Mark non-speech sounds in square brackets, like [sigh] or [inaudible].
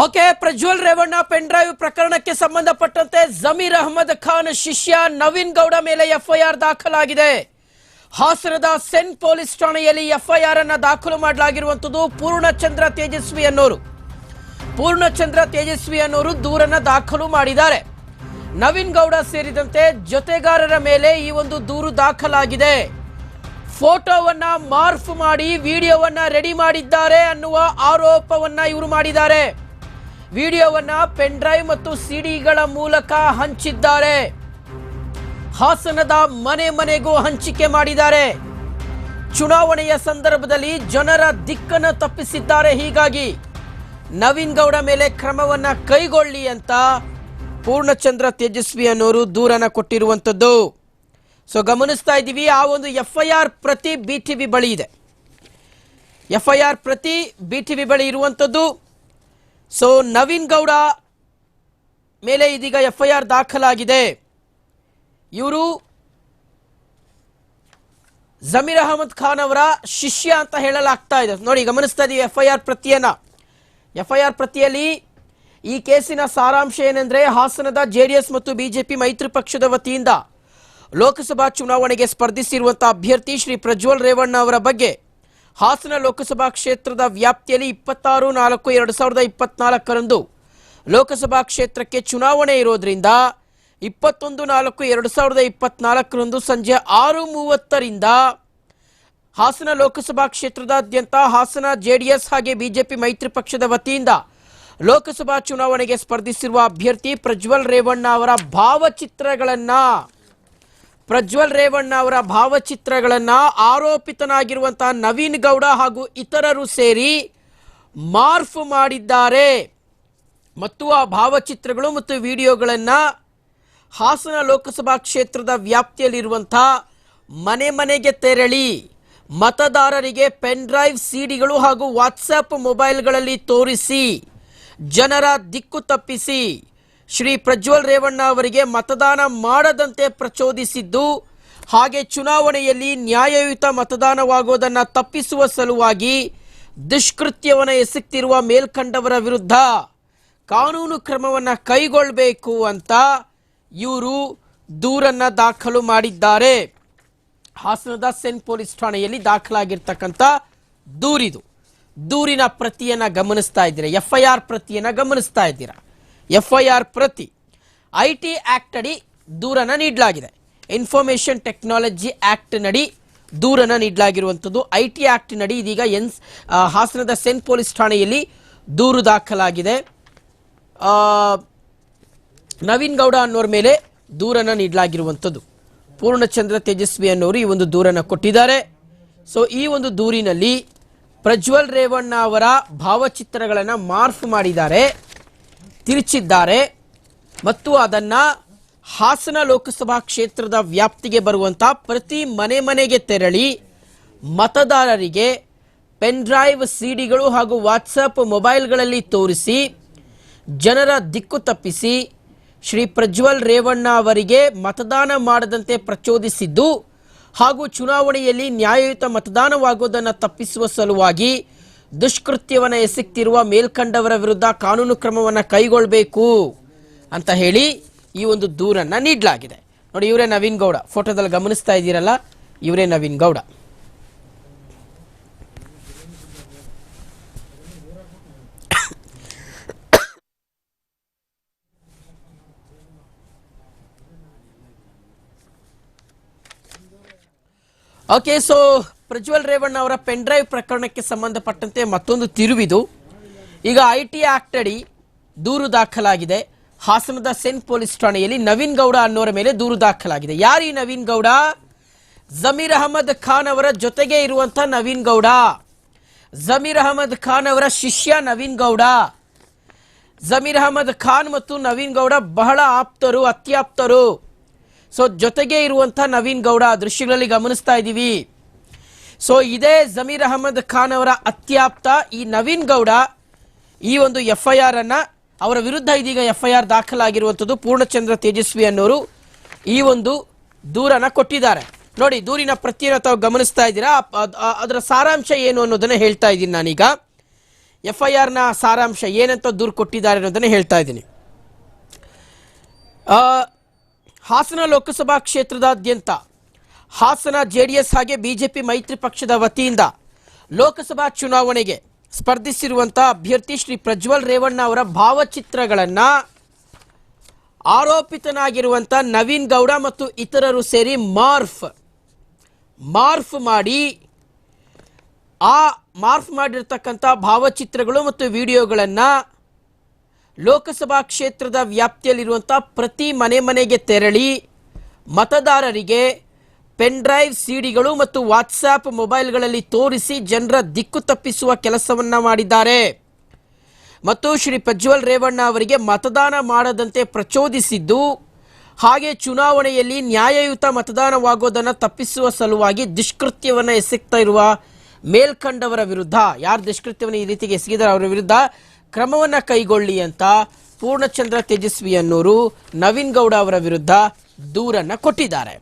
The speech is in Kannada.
Okay, Prajwal Revanna pen drive ಪ್ರಕರಣಕ್ಕೆ ಸಂಬಂಧಪಟ್ಟಂತೆ ಜಮೀರ್ ಅಹಮದ್ ಖಾನ್ ಶಿಷ್ಯ ನವೀನ್ ಗೌಡ ಮೇಲೆ ಎಫ್ಐಆರ್ ದಾಖಲಾಗಿದೆ. ಹಾಸನದ ಸೆಂಟ್ ಪೊಲೀಸ್ ಠಾಣೆಯಲ್ಲಿ ಎಫ್ಐಆರ್ ಅನ್ನ ದಾಖಲು ಮಾಡಲಾಗಿರುವಂತದ್ದು ಪೂರ್ಣಚಂದ್ರ ತೇಜಸ್ವಿ ಅನ್ನೋರು. ಪೂರ್ಣಚಂದ್ರ ತೇಜಸ್ವಿ ಅನ್ನೋರು ದೂರನ್ನ ದಾಖಲು ಮಾಡಿದ್ದಾರೆ. ನವೀನ್ ಗೌಡ ಸೇರಿದಂತೆ ಜೊತೆಗಾರರ ಮೇಲೆ ಈ ಒಂದು ದೂರು ದಾಖಲಾಗಿದೆ. ಫೋಟೋವನ್ನ ಮಾರ್ಫ್ ಮಾಡಿ, ವಿಡಿಯೋವನ್ನ ರೆಡಿ ಮಾಡಿದ್ದಾರೆ ಅನ್ನುವ ಆರೋಪವನ್ನ ಇವರು ಮಾಡಿದ್ದಾರೆ. ವಿಡಿಯೋವನ್ನ ಪೆನ್ ಡ್ರೈವ್ ಮತ್ತು ಸಿಡಿಗಳ ಮೂಲಕ ಹಂಚಿದ್ದಾರೆ. ಹಾಸನದ ಮನೆ ಮನೆಗೂ ಹಂಚಿಕೆ ಮಾಡಿದ್ದಾರೆ. ಚುನಾವಣೆಯ ಸಂದರ್ಭದಲ್ಲಿ ಜನರ ದಿಕ್ಕನ್ನು ತಪ್ಪಿಸಿದ್ದಾರೆ ಹೀಗಾಗಿ ನವೀನ್ ಗೌಡ ಮೇಲೆ ಕ್ರಮವನ್ನ ಕೈಗೊಳ್ಳಿ ಅಂತ ಪೂರ್ಣಚಂದ್ರ ತೇಜಸ್ವಿ ಅನ್ನೋರು ದೂರನ ಕೊಟ್ಟಿರುವಂಥದ್ದು. ಸೊ ಗಮನಿಸ್ತಾ ಇದ್ದೀವಿ, ಆ ಒಂದು ಎಫ್ ಐ ಆರ್ ಪ್ರತಿ ಬಿ ಟಿ ಬಿ ಬಳಿ ಇದೆ. ಎಫ್ ಐ ಆರ್ ಪ್ರತಿ ಬಿ ಟಿ ಬಿ ಬಳಿ ಇರುವಂಥದ್ದು. ಸೊ ನವೀನ್ ಗೌಡ ಮೇಲೆ ಇದೀಗ ಎಫ್ಐಆರ್ ದಾಖಲಾಗಿದೆ. ಇವರು ಜಮೀರ್ ಅಹಮದ್ ಖಾನ್ ಅವರ ಶಿಷ್ಯ ಅಂತ ಹೇಳಲಾಗ್ತಾ ಇದೆ. ನೋಡಿ, ಗಮನಿಸ್ತಾ ಇದೀವಿ ಎಫ್ಐಆರ್ ಪ್ರತಿಯನ್ನ. ಎಫ್ ಐ ಆರ್ ಪ್ರತಿಯಲ್ಲಿ ಈ ಕೇಸಿನ ಸಾರಾಂಶ ಏನೆಂದ್ರೆ ಹಾಸನದ ಜೆಡಿಎಸ್ ಮತ್ತು ಬಿಜೆಪಿ ಮೈತ್ರಿ ಪಕ್ಷದ ವತಿಯಿಂದ ಲೋಕಸಭಾ ಚುನಾವಣೆಗೆ ಸ್ಪರ್ಧಿಸಿರುವಂತಹ ಅಭ್ಯರ್ಥಿ ಶ್ರೀ ಪ್ರಜ್ವಲ್ ರೇವಣ್ಣ ಅವರ ಬಗ್ಗೆ. ಹಾಸನ ಲೋಕಸಭಾ ಕ್ಷೇತ್ರದ ವ್ಯಾಪ್ತಿಯಲ್ಲಿ ಇಪ್ಪತ್ತಾರು ನಾಲ್ಕು ಎರಡು ಸಾವಿರದ ಇಪ್ಪತ್ನಾಲ್ಕರಂದು ಲೋಕಸಭಾ ಕ್ಷೇತ್ರಕ್ಕೆ ಚುನಾವಣೆ ಇರೋದ್ರಿಂದ ಇಪ್ಪತ್ತೊಂದು ನಾಲ್ಕು ಎರಡು ಸಾವಿರದ ಇಪ್ಪತ್ನಾಲ್ಕರಂದು ಸಂಜೆ ಆರು ಮೂವತ್ತರಿಂದ ಹಾಸನ ಲೋಕಸಭಾ ಕ್ಷೇತ್ರದಾದ್ಯಂತ ಹಾಸನ ಜೆಡಿಎಸ್ ಹಾಗೆ ಬಿಜೆಪಿ ಮೈತ್ರಿ ಪಕ್ಷದ ವತಿಯಿಂದ ಲೋಕಸಭಾ ಚುನಾವಣೆಗೆ ಸ್ಪರ್ಧಿಸಿರುವ ಅಭ್ಯರ್ಥಿ ಪ್ರಜ್ವಲ್ ರೇವಣ್ಣ ಅವರ ಭಾವಚಿತ್ರಗಳನ್ನ ಪ್ರಜ್ವಲ್ ರೇವಣ್ಣ ಅವರ ಭಾವಚಿತ್ರಗಳನ್ನ ಆರೋಪಿತನಾಗಿರುವಂತಹ ನವೀನ್ ಗೌಡ ಹಾಗೂ ಇತರರು ಸೇರಿ ಮಾರ್ಫ್ ಮಾಡಿದ್ದಾರೆ. ಮತ್ತು ಆ ಭಾವಚಿತ್ರಗಳು ಮತ್ತು ವಿಡಿಯೋಗಳನ್ನ ಹಾಸನ ಲೋಕಸಭಾ ಕ್ಷೇತ್ರದ ವ್ಯಾಪ್ತಿಯಲ್ಲಿರುವಂಥ ಮನೆ ಮನೆಗೆ ತೆರಳಿ ಮತದಾರರಿಗೆ ಪೆನ್ ಡ್ರೈವ್, ಸಿಡಿಗಳು ಹಾಗೂ ವಾಟ್ಸಪ್ ಮೊಬೈಲ್ಗಳಲ್ಲಿ ತೋರಿಸಿ ಜನರ ದಿಕ್ಕು ತಪ್ಪಿಸಿ ಶ್ರೀ ಪ್ರಜ್ವಲ್ ರೇವಣ್ಣ ಅವರಿಗೆ ಮತದಾನ ಮಾಡದಂತೆ ಪ್ರಚೋದಿಸಿದ್ದು, ಹಾಗೆ ಚುನಾವಣೆಯಲ್ಲಿ ನ್ಯಾಯಯುತ ಮತದಾನವಾಗುವುದನ್ನು ತಪ್ಪಿಸುವ ಸಲುವಾಗಿ ದುಷ್ಕೃತ್ಯವನ್ನು ಎಸಗ್ತಿರುವ ಮೇಲ್ಕಂಡವರ ವಿರುದ್ಧ ಕಾನೂನು ಕ್ರಮವನ್ನು ಕೈಗೊಳ್ಳಬೇಕು ಅಂತ ಇವರು ದೂರನ್ನ ದಾಖಲು ಮಾಡಿದ್ದಾರೆ. ಹಾಸನದ ಸೆನ್ ಪೊಲೀಸ್ ಠಾಣೆಯಲ್ಲಿ ದಾಖಲಾಗಿರ್ತಕ್ಕಂಥ ದೂರಿದು. ದೂರಿನ ಪ್ರತಿಯನ್ನು ಗಮನಿಸ್ತಾ ಇದ್ದೀರಾ? ಎಫ್ ಐ ಆರ್ ಪ್ರತಿಯನ್ನು ಗಮನಿಸ್ತಾ ಇದ್ದೀರಾ? ಎಫ್ ಐ ಆರ್ ಪ್ರತಿ ಐ ಟಿ ಆಕ್ಟ್ ಅಡಿ ದೂರನ ನೀಡಲಾಗಿದೆ. ಇನ್ಫಾರ್ಮೇಷನ್ ಟೆಕ್ನಾಲಜಿ ಆಕ್ಟ್ ನಡಿ ದೂರನ್ನು ನೀಡಲಾಗಿರುವಂಥದ್ದು. ಐ ಟಿ ಆಕ್ಟ್ ನಡಿ ಇದೀಗ ಎನ್ ಹಾಸನದ ಸೆಂಟ್ ಪೊಲೀಸ್ ಠಾಣೆಯಲ್ಲಿ ದೂರು ದಾಖಲಾಗಿದೆ. ನವೀನ್ ಗೌಡ ಅನ್ನೋರ ಮೇಲೆ ದೂರನ ನೀಡಲಾಗಿರುವಂಥದ್ದು. ಪೂರ್ಣಚಂದ್ರ ತೇಜಸ್ವಿ ಅನ್ನೋರು ಈ ಒಂದು ದೂರನ್ನು ಕೊಟ್ಟಿದ್ದಾರೆ. ಸೊ ಈ ಒಂದು ದೂರಿನಲ್ಲಿ ಪ್ರಜ್ವಲ್ ರೇವಣ್ಣ ಅವರ ಭಾವಚಿತ್ರಗಳನ್ನು ಮಾರ್ಫ್ ಮಾಡಿದ್ದಾರೆ. ತಿರುಚಿದ್ದಾರೆ ಮತ್ತು ಅದನ್ನ ಹಾಸನ ಲೋಕಸಭಾ ಕ್ಷೇತ್ರದ ವ್ಯಾಪ್ತಿಗೆ ಬರುವಂತ ಪ್ರತಿ ಮನೆ ಮನೆಗೆ ತೆರಳಿ ಮತದಾರರಿಗೆ ಪೆನ್ ಡ್ರೈವ್, ಸಿಡಿಗಳು ಹಾಗೂ ವಾಟ್ಸಪ್ ಮೊಬೈಲ್ಗಳಲ್ಲಿ ತೋರಿಸಿ ಜನರ ದಿಕ್ಕು ತಪ್ಪಿಸಿ ಶ್ರೀ ಪ್ರಜ್ವಲ್ ರೇವಣ್ಣ ಅವರಿಗೆ ಮತದಾನ ಮಾಡದಂತೆ ಪ್ರಚೋದಿಸಿದ್ದು ಹಾಗೂ ಚುನಾವಣೆಯಲ್ಲಿ ನ್ಯಾಯಯುತ ಮತದಾನವಾಗುವುದನ್ನು ತಪ್ಪಿಸುವ ಸಲುವಾಗಿ ದುಷ್ಕೃತ್ಯವನ್ನು ಎಸಗ್ತಿರುವ ಮೇಲ್ಕಂಡವರ ವಿರುದ್ಧ ಕಾನೂನು ಕ್ರಮವನ್ನು ಕೈಗೊಳ್ಳಬೇಕು ಅಂತ ಹೇಳಿ ಈ ಒಂದು ದೂರನ್ನು ನೀಡಲಾಗಿದೆ. ನೋಡಿ, ಇವರೇ ನವೀನ್ ಗೌಡ. ಫೋಟೋದಲ್ಲಿ ಗಮನಿಸ್ತಾ ಇದ್ದೀರಲ್ಲ, ಇವರೇ ನವೀನ್ ಗೌಡ. [coughs] ಓಕೆ ಸೊ ಪ್ರಜ್ವಲ್ ರೇವಣ್ಣ ಅವರ ಪೆನ್ ಡ್ರೈವ್ ಪ್ರಕರಣಕ್ಕೆ ಸಂಬಂಧಪಟ್ಟಂತೆ ಮತ್ತೊಂದು ತಿರುವಿದು. ಈಗ ಐ ಟಿ ಆಕ್ಟ್ ಅಡಿ ದೂರು ದಾಖಲಾಗಿದೆ. ಹಾಸನದ ಸೆಂಟ್ ಪೊಲೀಸ್ ಠಾಣೆಯಲ್ಲಿ ನವೀನ್ ಗೌಡ ಅನ್ನೋರ ಮೇಲೆ ದೂರು ದಾಖಲಾಗಿದೆ. ಯಾರೀ ನವೀನ್ ಗೌಡ? ಜಮೀರ್ ಅಹಮದ್ ಖಾನ್ ಅವರ ಜೊತೆಗೆ ಇರುವಂತಹ ನವೀನ್ ಗೌಡ. ಜಮೀರ್ ಅಹಮದ್ ಖಾನ್ ಅವರ ಶಿಷ್ಯ ನವೀನ್ ಗೌಡ. ಜಮೀರ್ ಅಹಮದ್ ಖಾನ್ ಮತ್ತು ನವೀನ್ ಗೌಡ ಬಹಳ ಆಪ್ತರು, ಅತ್ಯಾಪ್ತರು. ಸೊ, ಜೊತೆಗೆ ಇರುವಂತಹ ನವೀನ್ ಗೌಡ ದೃಶ್ಯಗಳಲ್ಲಿ ಗಮನಿಸ್ತಾ ಇದ್ದೀವಿ. ಸೊ ಇದೇ ಜಮೀರ್ ಅಹಮದ್ ಖಾನ್ ಅವರ ಅತ್ಯಾಪ್ತ ಈ ನವೀನ್ ಗೌಡ ಈ ಒಂದು ಎಫ್ ಐ ಆರ್ ಅನ್ನ ಅವರ ವಿರುದ್ಧ ಇದೀಗ ಎಫ್ ಐ ಆರ್ ದಾಖಲಾಗಿರುವಂಥದ್ದು ಪೂರ್ಣಚಂದ್ರ ತೇಜಸ್ವಿ ಅನ್ನೋರು ಈ ಒಂದು ದೂರನ ಕೊಟ್ಟಿದ್ದಾರೆ. ನೋಡಿ, ದೂರಿನ ಪ್ರತಿಯನ್ನು ತಾವು ಗಮನಿಸ್ತಾ ಇದ್ದೀರಾ? ಅದರ ಸಾರಾಂಶ ಏನು ಅನ್ನೋದನ್ನ ಹೇಳ್ತಾ ಇದ್ದೀನಿ ನಾನೀಗ. ಎಫ್ ಐ ಆರ್ನ ಸಾರಾಂಶ ಏನಂತ ದೂರು ಕೊಟ್ಟಿದ್ದಾರೆ ಅನ್ನೋದನ್ನು ಹೇಳ್ತಾ ಇದ್ದೀನಿ. ಹಾಸನ ಲೋಕಸಭಾ ಕ್ಷೇತ್ರದಾದ್ಯಂತ ಹಾಸನ ಜೆ ಡಿ ಎಸ್ ಹಾಗೆ ಬಿಜೆಪಿ ಮೈತ್ರಿ ಪಕ್ಷದ ವತಿಯಿಂದ ಲೋಕಸಭಾ ಚುನಾವಣೆಗೆ ಸ್ಪರ್ಧಿಸಿರುವಂತಹ ಅಭ್ಯರ್ಥಿ ಶ್ರೀ ಪ್ರಜ್ವಲ್ ರೇವಣ್ಣ ಅವರ ಭಾವಚಿತ್ರಗಳನ್ನು ಆರೋಪಿತನಾಗಿರುವಂಥ ನವೀನ್ ಗೌಡ ಮತ್ತು ಇತರರು ಸೇರಿ ಮಾರ್ಫ್ ಮಾರ್ಫ್ ಮಾಡಿ, ಆ ಮಾರ್ಫ್ ಮಾಡಿರ್ತಕ್ಕಂಥ ಭಾವಚಿತ್ರಗಳು ಮತ್ತು ವಿಡಿಯೋಗಳನ್ನು ಲೋಕಸಭಾ ಕ್ಷೇತ್ರದ ವ್ಯಾಪ್ತಿಯಲ್ಲಿರುವಂಥ ಪ್ರತಿ ಮನೆ ಮನೆಗೆ ತೆರಳಿ ಮತದಾರರಿಗೆ ಪೆನ್ ಡ್ರೈವ್ ಸಿಡಿಗಳು ಮತ್ತು ವಾಟ್ಸಾಪ್ ಮೊಬೈಲ್ಗಳಲ್ಲಿ ತೋರಿಸಿ ಜನರ ದಿಕ್ಕು ತಪ್ಪಿಸುವ ಕೆಲಸವನ್ನ ಮಾಡಿದ್ದಾರೆ. ಮತ್ತು ಶ್ರೀ ಪ್ರಜ್ವಲ್ ರೇವಣ್ಣ ಅವರಿಗೆ ಮತದಾನ ಮಾಡದಂತೆ ಪ್ರಚೋದಿಸಿದ್ದು, ಹಾಗೆ ಚುನಾವಣೆಯಲ್ಲಿ ನ್ಯಾಯಯುತ ಮತದಾನವಾಗೋದನ್ನು ತಪ್ಪಿಸುವ ಸಲುವಾಗಿ ದುಷ್ಕೃತ್ಯವನ್ನು ಎಸಗ್ತಾ ಇರುವ ಮೇಲ್ಕಂಡವರ ವಿರುದ್ಧ, ಯಾರು ದುಷ್ಕೃತ್ಯವನ್ನು ಈ ರೀತಿಗೆ ಎಸಗಿದ್ದಾರೆ ಅವರ ವಿರುದ್ಧ ಕ್ರಮವನ್ನು ಕೈಗೊಳ್ಳಿ ಅಂತ ಪೂರ್ಣಚಂದ್ರ ತೇಜಸ್ವಿ ಅನ್ನೋರು ನವೀನ್ ಗೌಡ ಅವರ ವಿರುದ್ಧ ದೂರನ್ನು ಕೊಟ್ಟಿದ್ದಾರೆ.